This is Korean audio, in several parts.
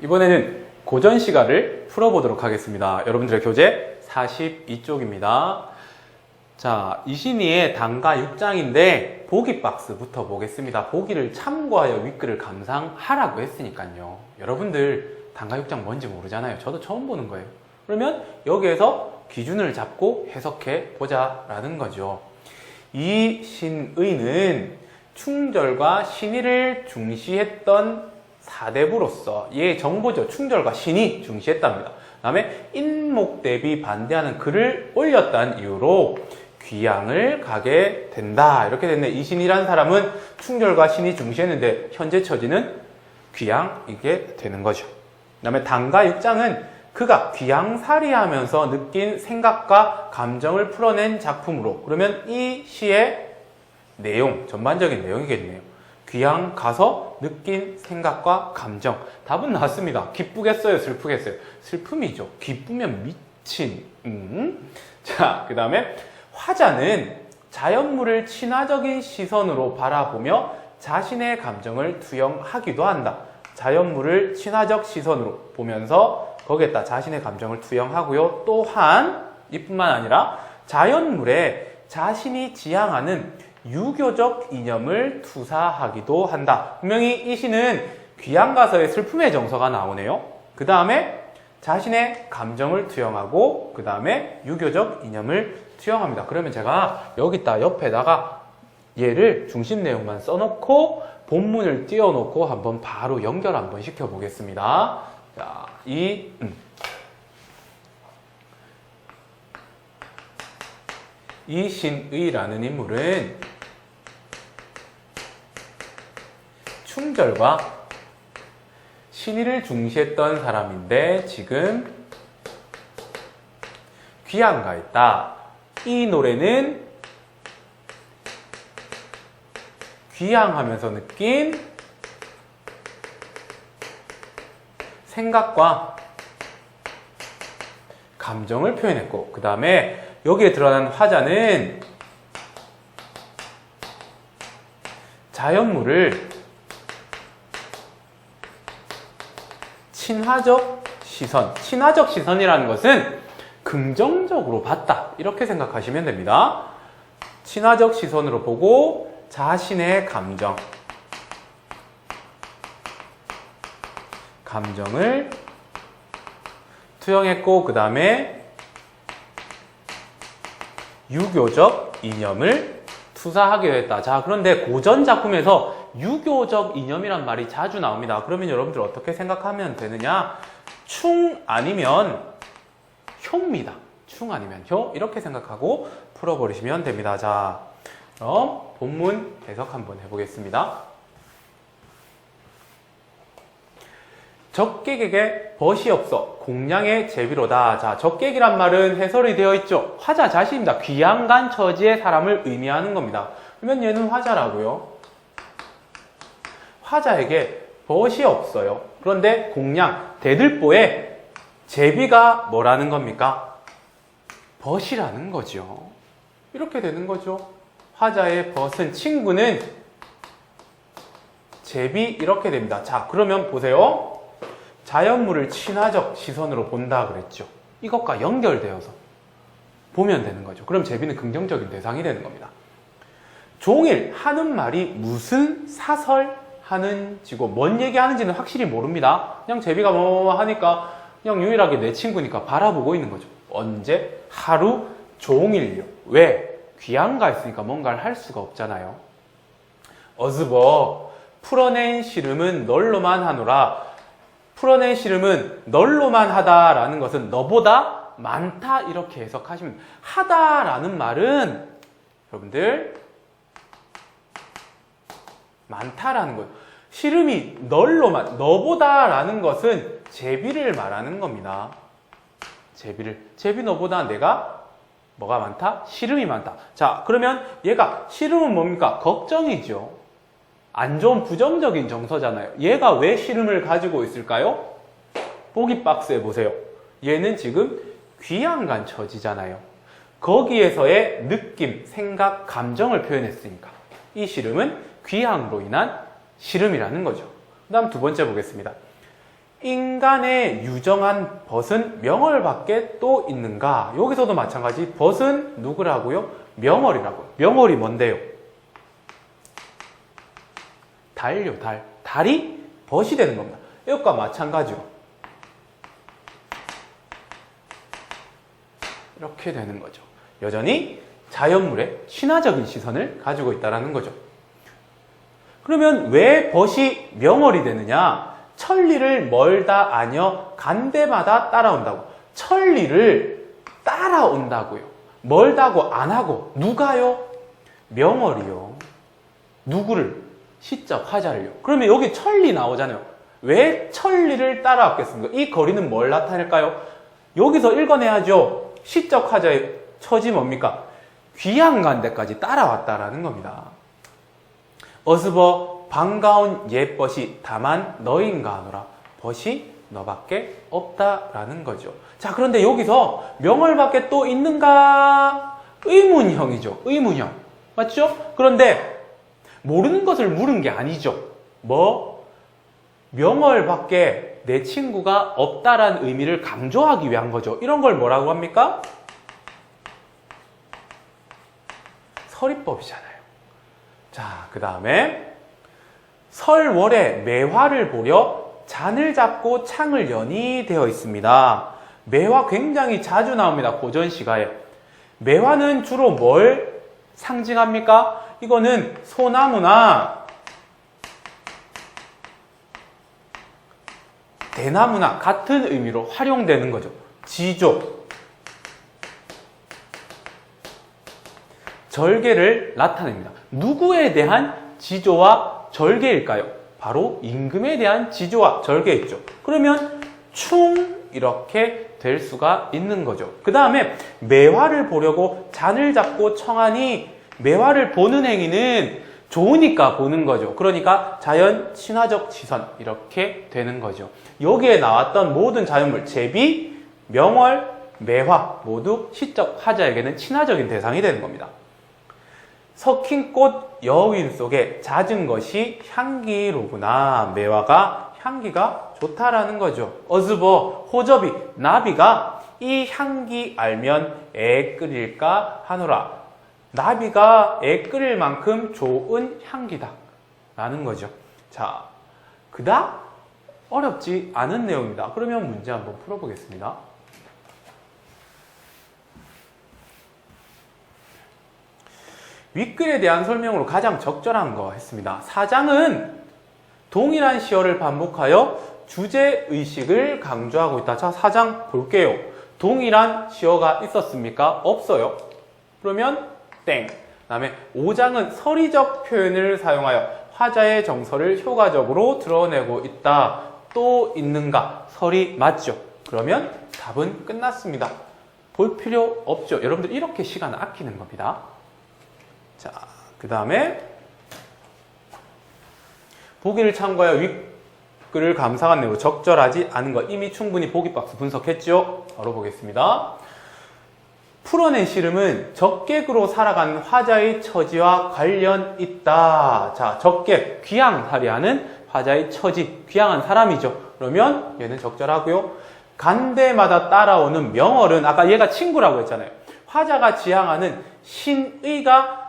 이번에는 고전 시가를 풀어보도록 하겠습니다. 여러분들의 교재 42쪽입니다. 자, 이신이의 단가 6장인데 보기 박스부터 보겠습니다. 보기를 참고하여 윗글을 감상하라고 했으니까요. 여러분들 단가 6장 뭔지 모르잖아요. 저도 처음 보는 거예요. 그러면 여기에서 기준을 잡고 해석해 보자라는 거죠. 이 신의는 충절과 신의를 중시했던 사대부로서 얘 정보죠. 충절과 신이 중시했답니다. 그 다음에 인목 대비 반대하는 글을 올렸다는 이유로 귀양을 가게 된다. 이렇게 됐네. 이 신이라는 사람은 충절과 신이 중시했는데 현재 처지는 귀양이게 되는 거죠. 그 다음에 단가 6장은 그가 귀양살이 하면서 느낀 생각과 감정을 풀어낸 작품으로 그러면 이 시의 내용, 전반적인 내용이겠네요. 귀양 가서 느낀 생각과 감정. 답은 나왔습니다. 기쁘겠어요? 슬프겠어요? 슬픔이죠. 기쁘면 미친. 음. 자, 그 다음에 화자는 자연물을 친화적인 시선으로 바라보며 자신의 감정을 투영하기도 한다. 자연물을 친화적 시선으로 보면서 거기에다 자신의 감정을 투영하고요. 또한 이뿐만 아니라 자연물에 자신이 지향하는 유교적 이념을 투사하기도 한다. 분명히 이 시는 귀양가서의 슬픔의 정서가 나오네요. 그 다음에 자신의 감정을 투영하고 그 다음에 유교적 이념을 투영합니다. 그러면 제가 여기다 옆에다가 얘를 중심 내용만 써놓고 본문을 띄워놓고 한번 바로 연결 한번 시켜보겠습니다. 자, 이 음. 이신의라는 인물은 충절과 신의를 중시했던 사람인데 지금 귀양가 있다. 이 노래는 귀향하면서 느낀 생각과 감정을 표현했고 그 다음에 여기에 드러난 화자는 자연물을 친화적 시선, 친화적 시선이라는 것은 긍정적으로 봤다. 이렇게 생각하시면 됩니다. 친화적 시선으로 보고 자신의 감정, 감정을 투영했고, 그 다음에 유교적 이념을 투사하게 됐다. 자, 그런데 고전 작품에서 유교적 이념이란 말이 자주 나옵니다. 그러면 여러분들 어떻게 생각하면 되느냐? 충 아니면 효입니다. 충 아니면 효. 이렇게 생각하고 풀어버리시면 됩니다. 자, 그럼 본문 해석 한번 해보겠습니다. 적객에게 벗이 없어 공양의 제비로다. 자, 적객이란 말은 해설이 되어 있죠. 화자 자신입니다. 귀양간 처지의 사람을 의미하는 겁니다. 그러면 얘는 화자라고요. 화자에게 벗이 없어요. 그런데 공양, 대들보에 제비가 뭐라는 겁니까? 벗이라는 거죠. 이렇게 되는 거죠. 화자의 벗은 친구는 제비 이렇게 됩니다. 자, 그러면 보세요. 자연물을 친화적 시선으로 본다 그랬죠. 이것과 연결되어서 보면 되는 거죠. 그럼 제비는 긍정적인 대상이 되는 겁니다. 종일 하는 말이 무슨 사설 하는지고 뭔 얘기하는지는 확실히 모릅니다. 그냥 제비가 뭐 하니까 그냥 유일하게 내 친구니까 바라보고 있는 거죠. 언제? 하루 종일요. 왜? 귀양가 있으니까 뭔가를 할 수가 없잖아요. 어즈버 풀어낸 시름은 널로만 하노라. 풀어낸 시름은 널로만 하다라는 것은 너보다 많다 이렇게 해석하시면 하다라는 말은 여러분들 많다라는 거예요. 시름이 널로만 너보다라는 것은 제비를 말하는 겁니다. 제비를 제비 너보다 내가 뭐가 많다? 시름이 많다. 자, 그러면 얘가 시름은 뭡니까? 걱정이죠. 안 좋은 부정적인 정서잖아요. 얘가 왜 시름을 가지고 있을까요? 보기 박스에 보세요. 얘는 지금 귀양간 처지잖아요. 거기에서의 느낌, 생각, 감정을 표현했으니까 이 시름은 귀향으로 인한 시름이라는 거죠. 그 다음 두 번째 보겠습니다. 인간의 유정한 벗은 명월 밖에 또 있는가? 여기서도 마찬가지. 벗은 누구라고요? 명월이라고요. 명월이 뭔데요? 달요, 달. 달이 벗이 되는 겁니다. 이것과 마찬가지로. 이렇게 되는 거죠. 여전히 자연물에 친화적인 시선을 가지고 있다는 거죠. 그러면 왜 벗이 명월이 되느냐? 천리를 멀다 아니여 간데마다 따라온다고. 천리를 따라온다고요. 멀다고 안 하고 누가요? 명월이요. 누구를? 시적 화자를요. 그러면 여기 천리 나오잖아요. 왜 천리를 따라왔겠습니까? 이 거리는 뭘 나타낼까요? 여기서 읽어내야죠. 시적 화자의 처지 뭡니까? 귀양 간 데까지 따라왔다라는 겁니다. 어스버 반가운 옛벗이 다만 너인가 하노라 벗이 너밖에 없다라는 거죠. 자 그런데 여기서 명월밖에 또 있는가? 의문형이죠. 의문형 맞죠? 그런데 모르는 것을 물은 게 아니죠. 뭐 명월밖에 내 친구가 없다라는 의미를 강조하기 위한 거죠. 이런 걸 뭐라고 합니까? 서리법이잖아요. 자, 그 다음에 설월에 매화를 보려 잔을 잡고 창을 연이 되어 있습니다. 매화 굉장히 자주 나옵니다. 고전 시가에. 매화는 주로 뭘 상징합니까? 이거는 소나무나 대나무나 같은 의미로 활용되는 거죠. 지조. 절개를 나타냅니다. 누구에 대한 지조와 절개일까요? 바로 임금에 대한 지조와 절개있죠. 그러면 충 이렇게 될 수가 있는 거죠. 그 다음에 매화를 보려고 잔을 잡고 청하니 매화를 보는 행위는 좋으니까 보는 거죠. 그러니까 자연 친화적 지선 이렇게 되는 거죠. 여기에 나왔던 모든 자연물 제비, 명월, 매화 모두 시적 화자에게는 친화적인 대상이 되는 겁니다. 섞인 꽃 여윈 속에 잦은 것이 향기로구나. 매화가 향기가 좋다라는 거죠. 어즈버, 호접이, 나비가 이 향기 알면 애 끓일까 하노라. 나비가 애 끓일 만큼 좋은 향기다. 라는 거죠. 자, 그닥 어렵지 않은 내용입니다. 그러면 문제 한번 풀어보겠습니다. 윗글에 대한 설명으로 가장 적절한 거 했습니다. 사장은 동일한 시어를 반복하여 주제 의식을 강조하고 있다. 자, 사장 볼게요. 동일한 시어가 있었습니까? 없어요. 그러면 땡. 다음에 5장은 서리적 표현을 사용하여 화자의 정서를 효과적으로 드러내고 있다. 또 있는가? 설이 맞죠. 그러면 답은 끝났습니다. 볼 필요 없죠. 여러분들 이렇게 시간 아끼는 겁니다. 자, 그 다음에 보기를 참고하여 윗글을 감상한 내용으로 적절하지 않은 것 이미 충분히 보기 박스 분석했죠? 바로 보겠습니다. 풀어낸 씨름은 적객으로 살아가는 화자의 처지와 관련 있다. 자, 적객, 귀양살이하는 화자의 처지, 귀양한 사람이죠. 그러면 얘는 적절하고요. 간대마다 따라오는 명월은 아까 얘가 친구라고 했잖아요. 화자가 지향하는 신의가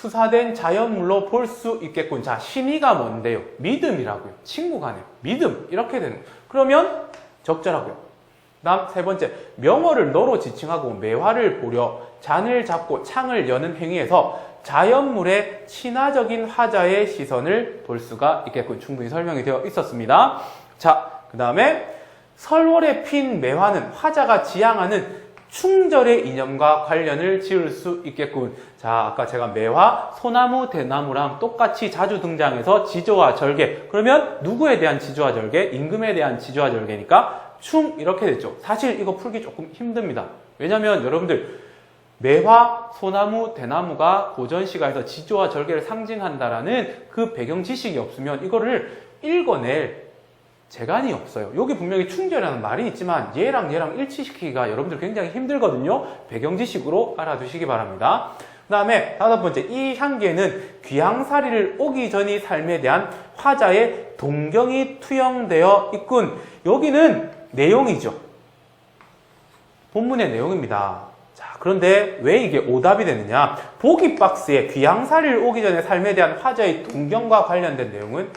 투사된 자연물로 볼 수 있겠군. 자, 신의가 뭔데요? 믿음이라고요. 친구 간에 믿음 이렇게 되는. 그러면 적절하고요. 다음 세 번째, 명어를 너로 지칭하고 매화를 보려 잔을 잡고 창을 여는 행위에서 자연물의 친화적인 화자의 시선을 볼 수가 있겠군. 충분히 설명이 되어 있었습니다. 자, 그 다음에 설월에 핀 매화는 화자가 지향하는 충절의 이념과 관련을 지을 수 있겠군. 자, 아까 제가 매화, 소나무, 대나무랑 똑같이 자주 등장해서 지조와 절개. 그러면 누구에 대한 지조와 절개? 임금에 대한 지조와 절개니까 충 이렇게 됐죠. 사실 이거 풀기 조금 힘듭니다. 왜냐면 여러분들 매화, 소나무, 대나무가 고전 시가에서 지조와 절개를 상징한다라는 그 배경 지식이 없으면 이거를 읽어낼 재간이 없어요. 여기 분명히 충절이라는 말이 있지만 얘랑 얘랑 일치시키기가 여러분들 굉장히 힘들거든요. 배경 지식으로 알아두시기 바랍니다. 그 다음에 다섯 번째, 이 향기에는 귀향살이를 오기 전이 삶에 대한 화자의 동경이 투영되어 있군. 여기는 내용이죠. 본문의 내용입니다. 자, 그런데 왜 이게 오답이 되느냐? 보기 박스에 귀향살이를 오기 전에 삶에 대한 화자의 동경과 관련된 내용은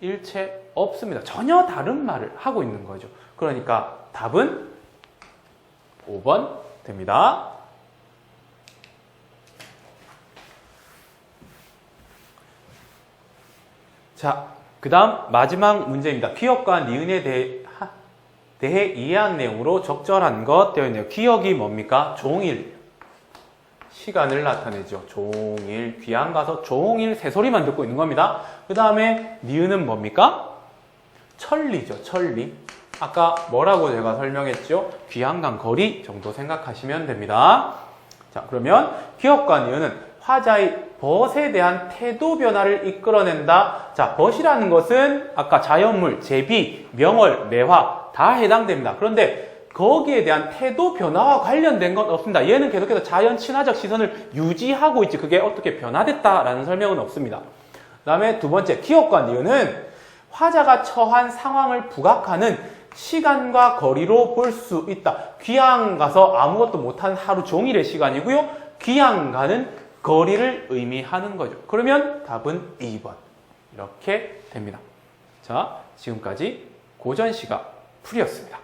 일체 없습니다. 전혀 다른 말을 하고 있는 거죠. 그러니까 답은 5번 됩니다. 자, 그 다음 마지막 문제입니다. 기억과 니은에 대해, 하- 대해 이해한 내용으로 적절한 것 되어 있네요. 기억이 뭡니까? 종일. 시간을 나타내죠. 종일. 귀한 가서 종일 새소리만 듣고 있는 겁니다. 그 다음에 니은은 뭡니까? 천리죠. 천리. 아까 뭐라고 제가 설명했죠? 귀향간 거리 정도 생각하시면 됩니다. 자, 그러면 기억과 니은은 화자의 벗에 대한 태도 변화를 이끌어낸다. 자, 벗이라는 것은 아까 자연물, 제비, 명월, 매화 다 해당됩니다. 그런데 거기에 대한 태도 변화와 관련된 건 없습니다. 얘는 계속해서 자연 친화적 시선을 유지하고 있지 그게 어떻게 변화됐다라는 설명은 없습니다. 그 다음에 두 번째, 기억과 니은은 화자가 처한 상황을 부각하는 시간과 거리로 볼 수 있다. 귀향 가서 아무것도 못한 하루 종일의 시간이고요. 귀향 가는 거리를 의미하는 거죠. 그러면 답은 2번. 이렇게 됩니다. 자, 지금까지 고전 시가 풀이었습니다.